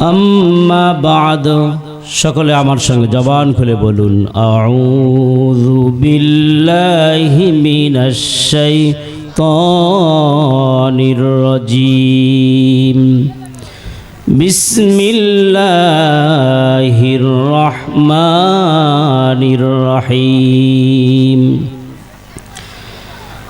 আম্মা বাদ। সকলে আমার সঙ্গে জবান খুলে বলুন বিসমিল্লাহির রহমানির রহিম।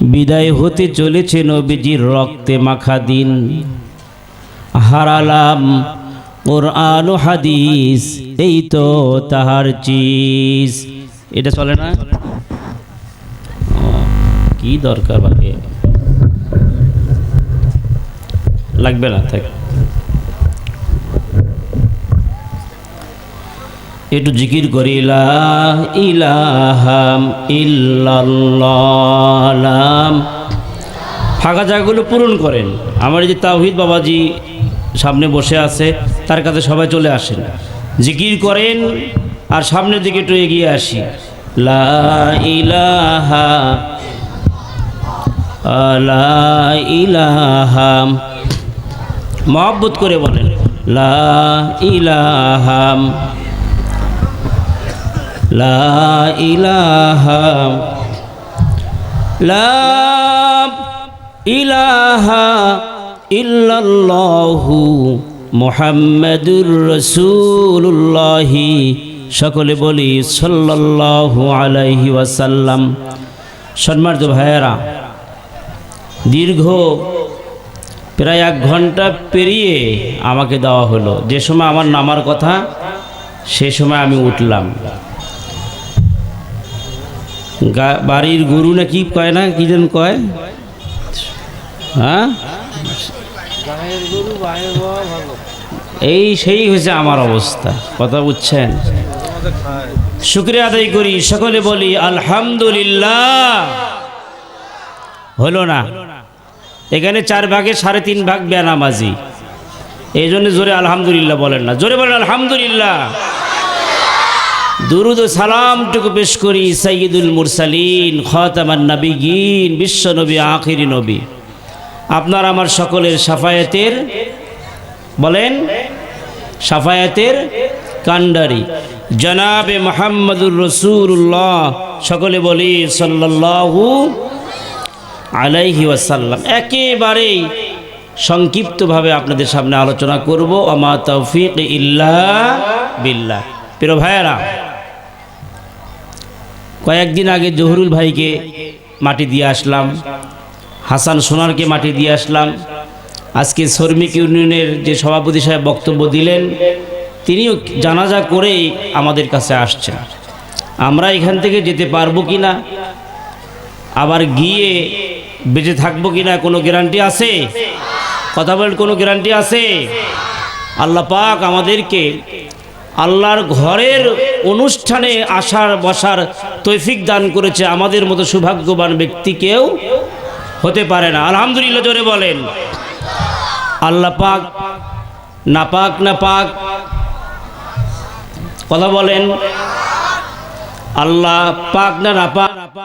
বিদায় হতে চলেছে নবীজির রক্তে মাখা দিন। হারালাম ওর আলো হাদিস, এই তো তাহার চিজ। এটা চলে না? কি দরকার বাকি লাগবে না, থাক। একটু জিকির করি ইলাহাম ইল্লাল্লাহ ফাঁকা জায়গাগুলো পূরণ করেন। আমার যে তাওহিদ বাবাজি সামনে বসে আছে, তার কাছে সবাই চলে আসেন। জিকির করেন আর সামনের দিকে একটু এগিয়ে আসি। লা ইলাহা লা ইলাহা মহব্বত করে বলেন। লা ইলাহাম লা ইলাহা লা ইলাহা ইল্লাল্লাহু মুহাম্মাদুর রাসূলুল্লাহি। সকলে বলি সাল্লাল্লাহু আলাইহি ওয়াসাল্লাম। সম্মানিত ভাইয়েরা, দীর্ঘ প্রায় এক ঘণ্টা পেরিয়ে আমাকে দেওয়া হলো। যে সময় আমার নামার কথা, সে সময় আমি উঠলাম। বাড়ির গরু না কি কয় না, কি যেন কয়? হ্যাঁ? এই সেই হয়েছে আমার অবস্থা, কথা বুঝছেন? শুক্রিয়া আদায় করি, সকলে বলি, আলহামদুলিল্লাহ। হলো না। এখানে চার ভাগে সাড়ে তিন ভাগ বেনামাজি। এই জন্য জোরে আলহামদুলিল্লাহ বলেন না। জোরে বলেন, আলহামদুলিল্লাহ। দুরুদ সালামটুকু পেশ করি সাইয়দুল মুরসালিন, খতামান নবীগিন বিশ্ব নবী, আখিরি নবী। আপনার আমার সকলের সাফায়াতের, বলেন, সাফায়াতের কান্ডারি জনাবে মোহাম্মদুর রসুল্লাহ সকলে বলি সাল্লাল্লাহু আলাইহি ওয়াসাল্লাম। একেবারেই সংক্ষিপ্তভাবে আপনাদের সামনে আলোচনা করব আমা তৌফিক ইল্লা বিল্লাহ। প্রিয় ভাইয়েরা কয়েকদিন আগে জহুরুল ভাইকে মাটি দিয়ে আসলাম, হাসান সোনারকে মাটি দিয়ে আসলাম। আজকে শ্রমিক ইউনিয়নের যে সভাপতি সাহেব বক্তব্য দিলেন, তিনিও জানাজা করেই আমাদের কাছে আসছেন। আমরা এখান থেকে যেতে পারব কি না, আবার গিয়ে বেঁচে থাকব কি না, কোনো গ্যারান্টি আছে? কথা বলেন, কোনো গ্যারান্টি আছে? আল্লাহ পাক আমাদেরকে আল্লাহর ঘরের অনুষ্ঠানে আসার, বসার তৈফিক দান করেছে আমাদের মতো সৌভাগ্যবান ব্যক্তি কেউ হতে পারে না। আলহামদুলিল্লাহ, জোরে বলেন। আল্লাহ পাক, না পাক না পাক। কথা বলেন। আল্লাহ পাক, না না পাক।